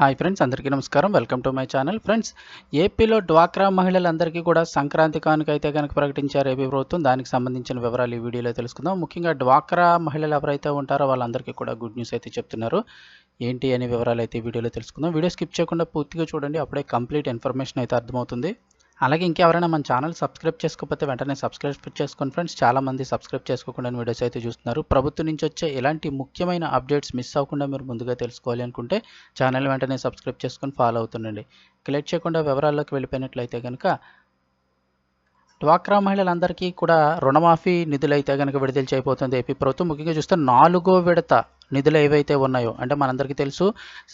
Hi friends అందరికీ నమస్కారం. Welcome to my channel. Friends ఏపీలో డ్వాక్రా మహిళలందరికీ కూడా సంక్రాంతి కానుక అయితే కనుక ప్రకటించారు ఏపీ ప్రభుత్వం. దానికి సంబంధించిన వివరాలు ఈ వీడియోలో తెలుసుకుందాం. ముఖ్యంగా డ్వాక్రా మహిళలు ఎవరైతే ఉంటారో వాళ్ళందరికీ కూడా గుడ్ న్యూస్ అయితే చెప్తున్నారు. ఏంటి అనే వివరాలు అయితే వీడియోలో తెలుసుకుందాం. వీడియో స్కిప్ చేయకుండా పూర్తిగా చూడండి. అప్పుడే కంప్లీట్ ఇన్ఫర్మేషన్ అయితే అర్థమవుతుంది. అలాగే ఇంకెవరైనా మన ఛానల్ సబ్స్క్రైబ్ చేసుకోకపోతే వెంటనే సబ్స్క్రైబ్ చేసుకోండి ఫ్రెండ్స్. చాలా మంది సబ్స్క్రైబ్ చేసుకోకుండా వీడియోస్ అయితే చూస్తున్నారు. ప్రభుత్వం నుంచి వచ్చే ఇలాంటి ముఖ్యమైన అప్డేట్స్ మిస్ అవ్వకుండా మీరు ముందుగా తెలుసుకోవాలి అనుకుంటే ఛానల్ వెంటనే సబ్స్క్రైబ్ చేసుకొని ఫాలో అవుతుండండి. క్లిక్ చేయకుండా వివరాల్లోకి వెళ్ళిపోయినట్లయితే కనుక డ్వాక్రా మహిళలందరికీ కూడా రుణమాఫీ నిధులు అయితే కనుక విడుదల చేయబోతుంది ఏపీ ప్రభుత్వం. ముఖ్యంగా చూస్తే నాలుగో విడత నిధులు ఏవైతే ఉన్నాయో అంటే మనందరికీ తెలుసు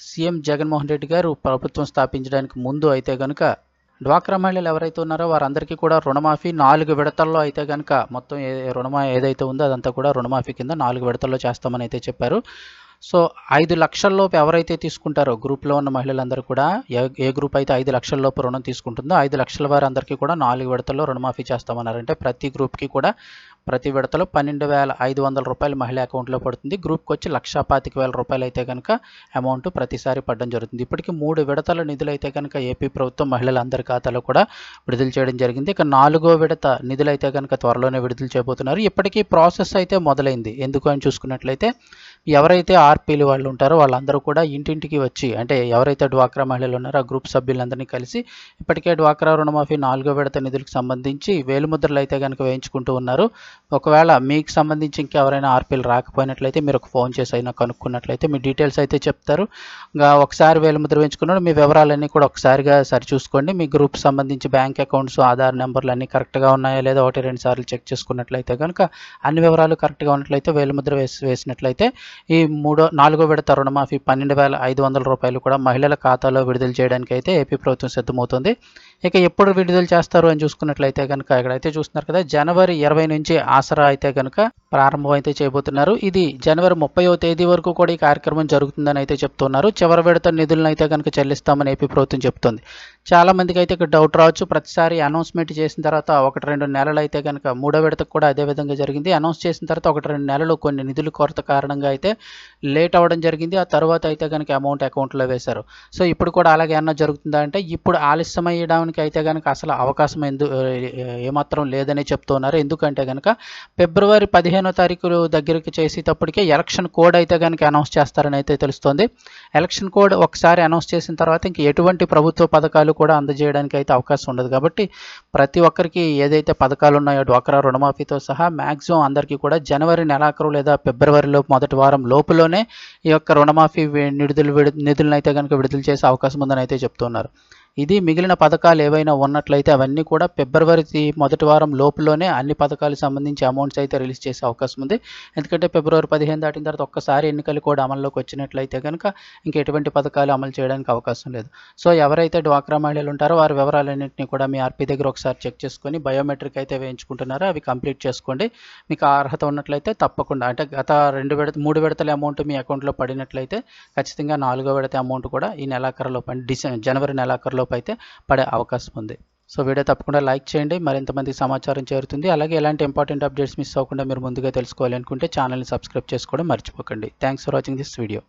సీఎం జగన్మోహన్ రెడ్డి గారు ప్రభుత్వం స్థాపించడానికి ముందు అయితే కనుక డ్వాక్రా మహిళలు ఎవరైతే ఉన్నారో వారందరికీ కూడా రుణమాఫీ నాలుగు విడతల్లో అయితే కనుక మొత్తం ఏ రుణమా ఏదైతే ఉందో అదంతా కూడా రుణమాఫీ కింద నాలుగు విడతల్లో చేస్తామని అయితే చెప్పారు. సో ఐదు లక్షల్లోపు ఎవరైతే తీసుకుంటారో గ్రూప్లో ఉన్న మహిళలందరూ కూడా ఏ ఏ గ్రూప్ అయితే ఐదు లక్షల్లోపు రుణం తీసుకుంటుందో ఐదు లక్షల వారందరికీ కూడా నాలుగు విడతల్లో రుణమాఫీ చేస్తామన్నారు అంటే ప్రతి గ్రూప్కి కూడా ప్రతి విడతలో పన్నెండు వేల ఐదు వందల రూపాయలు మహిళ అకౌంట్లో పడుతుంది. గ్రూప్కి వచ్చి లక్షా పాతిక వేల రూపాయలు అయితే కనుక అమౌంట్ ప్రతిసారి పడడం జరుగుతుంది. ఇప్పటికి మూడు విడతల నిధులు అయితే కనుక ఏపీ ప్రభుత్వం మహిళలందరి ఖాతాలో కూడా విడుదల చేయడం జరిగింది. ఇక నాలుగో విడత నిధులు అయితే కనుక త్వరలోనే విడుదల చేయబోతున్నారు. ఇప్పటికీ ప్రాసెస్ అయితే మొదలైంది. ఎందుకు అని చూసుకున్నట్లయితే ఎవరైతే ఆర్పీలు వాళ్ళు ఉంటారో వాళ్ళందరూ కూడా ఇంటింటికి వచ్చి అంటే ఎవరైతే డ్వాక్రా మహిళలు ఉన్నారో ఆ గ్రూప్ సభ్యులందరినీ కలిసి ఇప్పటికే డ్వాక్రా రుణమాఫీ నాలుగో విడత నిధులకు సంబంధించి వేలుముద్రలు అయితే కనుక వేయించుకుంటూ ఉన్నారు. ఒకవేళ మీకు సంబంధించి ఇంకెవరైనా ఆర్పీలు రాకపోయినట్లయితే మీరు ఒక ఫోన్ చేసి అయినా కనుక్కున్నట్లయితే మీ డీటెయిల్స్ అయితే చెప్తారు. ఇంకా ఒకసారి వేలుముద్ర వేయించుకున్నాడు మీ వివరాలన్నీ కూడా ఒకసారిగా సరిచూసుకోండి. మీ గ్రూప్ సంబంధించి బ్యాంక్ అకౌంట్స్ ఆధార్ నెంబర్లు అన్నీ కరెక్ట్గా ఉన్నాయా లేదా ఒకటి రెండు సార్లు చెక్ చేసుకున్నట్లయితే కనుక అన్ని వివరాలు కరెక్ట్గా ఉన్నట్లయితే వేలుముద్ర వేసి వేసినట్లయితే ఈ మూడు నాలుగో విడత రుణమాఫీ పన్నెండు వేల ఐదు వందల రూపాయలు కూడా మహిళల ఖాతాలో విడుదల చేయడానికి అయితే ఏపీ ప్రభుత్వం సిద్ధమవుతుంది. ఇక ఎప్పుడు విడుదల చేస్తారు అని చూసుకున్నట్లయితే కనుక ఇక్కడైతే చూస్తున్నారు కదా జనవరి ఇరవై నుంచి ఆసరా అయితే కనుక ప్రారంభం అయితే చేయబోతున్నారు. ఇది జనవరి ముప్పైవ తేదీ వరకు కూడా ఈ కార్యక్రమం జరుగుతుందని అయితే చెప్తున్నారు. చివరి విడత నిధులను అయితే కనుక చెల్లిస్తామని ఏపీ ప్రభుత్వం చెప్తుంది. చాలా మందికి అయితే ఇక్కడ డౌట్ రావచ్చు. ప్రతిసారి అనౌన్స్మెంట్ చేసిన తర్వాత ఒకటి రెండు నెలలు అయితే కనుక మూడో విడతకు కూడా అదే విధంగా జరిగింది. అనౌన్స్ చేసిన తర్వాత ఒకటి రెండు నెలలు కొన్ని నిధులు కొరత కారణంగా అయితే లేట్ అవ్వడం జరిగింది. ఆ తర్వాత అయితే కనుక అమౌంట్ అకౌంట్లో వేశారు. సో ఇప్పుడు కూడా అలాగే ఏమన్నా జరుగుతుందా అంటే ఇప్పుడు ఆలస్యం అయ్యడానికి అయితే కనుక అసలు అవకాశం ఎందు ఏమాత్రం లేదని చెప్తున్నారు. ఎందుకంటే కనుక ఫిబ్రవరి పదిహేనో తారీఖు దగ్గరికి చేసేటప్పటికే ఎలక్షన్ కోడ్ అయితే కనుక అనౌన్స్ చేస్తారని అయితే తెలుస్తోంది. ఎలక్షన్ కోడ్ ఒకసారి అనౌన్స్ చేసిన తర్వాత ఇంక ఎటువంటి ప్రభుత్వ పథకాలు కూడా అందజేయడానికి అయితే అవకాశం ఉండదు. కాబట్టి ప్రతి ఒక్కరికి ఏదైతే పథకాలు ఉన్నాయో డ్వాక్రా రుణమాఫీతో సహా మ్యాక్సిమం అందరికీ కూడా జనవరి నెలాఖరు లేదా ఫిబ్రవరిలో మొదటి వారం లోపులోనే ఈ యొక్క రుణమాఫీ నిధులు విడు నిధులను అయితే కనుక విడుదల చేసే అవకాశం ఉందని అయితే చెప్తున్నారు. ఇది మిగిలిన పథకాలు ఏవైనా ఉన్నట్లయితే అవన్నీ కూడా ఫిబ్రవరి మొదటి వారం లోపులోనే అన్ని పథకాలకు సంబంధించి అమౌంట్స్ అయితే రిలీజ్ చేసే అవకాశం ఉంది. ఎందుకంటే ఫిబ్రవరి పదిహేను దాటిన తర్వాత ఒక్కసారి ఎన్నికలు కూడా అమల్లోకి వచ్చినట్లయితే కనుక ఇంకా ఎటువంటి పథకాలు అమలు చేయడానికి అవకాశం లేదు. సో ఎవరైతే డ్వాక్రా మహిళలు ఉంటారో వారి వివరాలన్నింటినీ కూడా మీ ఆర్పీ దగ్గర ఒకసారి చెక్ చేసుకొని బయోమెట్రిక్ అయితే వేయించుకుంటున్నారో అవి కంప్లీట్ చేసుకోండి. మీకు అర్హత ఉన్నట్లయితే తప్పకుండా అంటే గత రెండు విడత మూడు విడతల అమౌంట్ మీ అకౌంట్లో పడినట్లయితే ఖచ్చితంగా నాలుగో విడత అమౌంట్ కూడా ఈ నెలాఖరులో డిసెంబర్ జనవరి నెలాఖరులో అయితే పడే అవకాశం ఉంది. సో వీడియో తప్పకుండా లైక్ చేయండి. మరింతమంది సమాచారం చేరుతుంది. అలాగే ఎలాంటి ఇంపార్టెంట్ అప్డేట్స్ మిస్ అవ్వకుండా మీరు ముందుగా తెలుసుకోవాలనుకుంటే ఛానల్ని సబ్స్క్రైబ్ చేసుకోవడం మర్చిపోకండి. Thanks for watching this video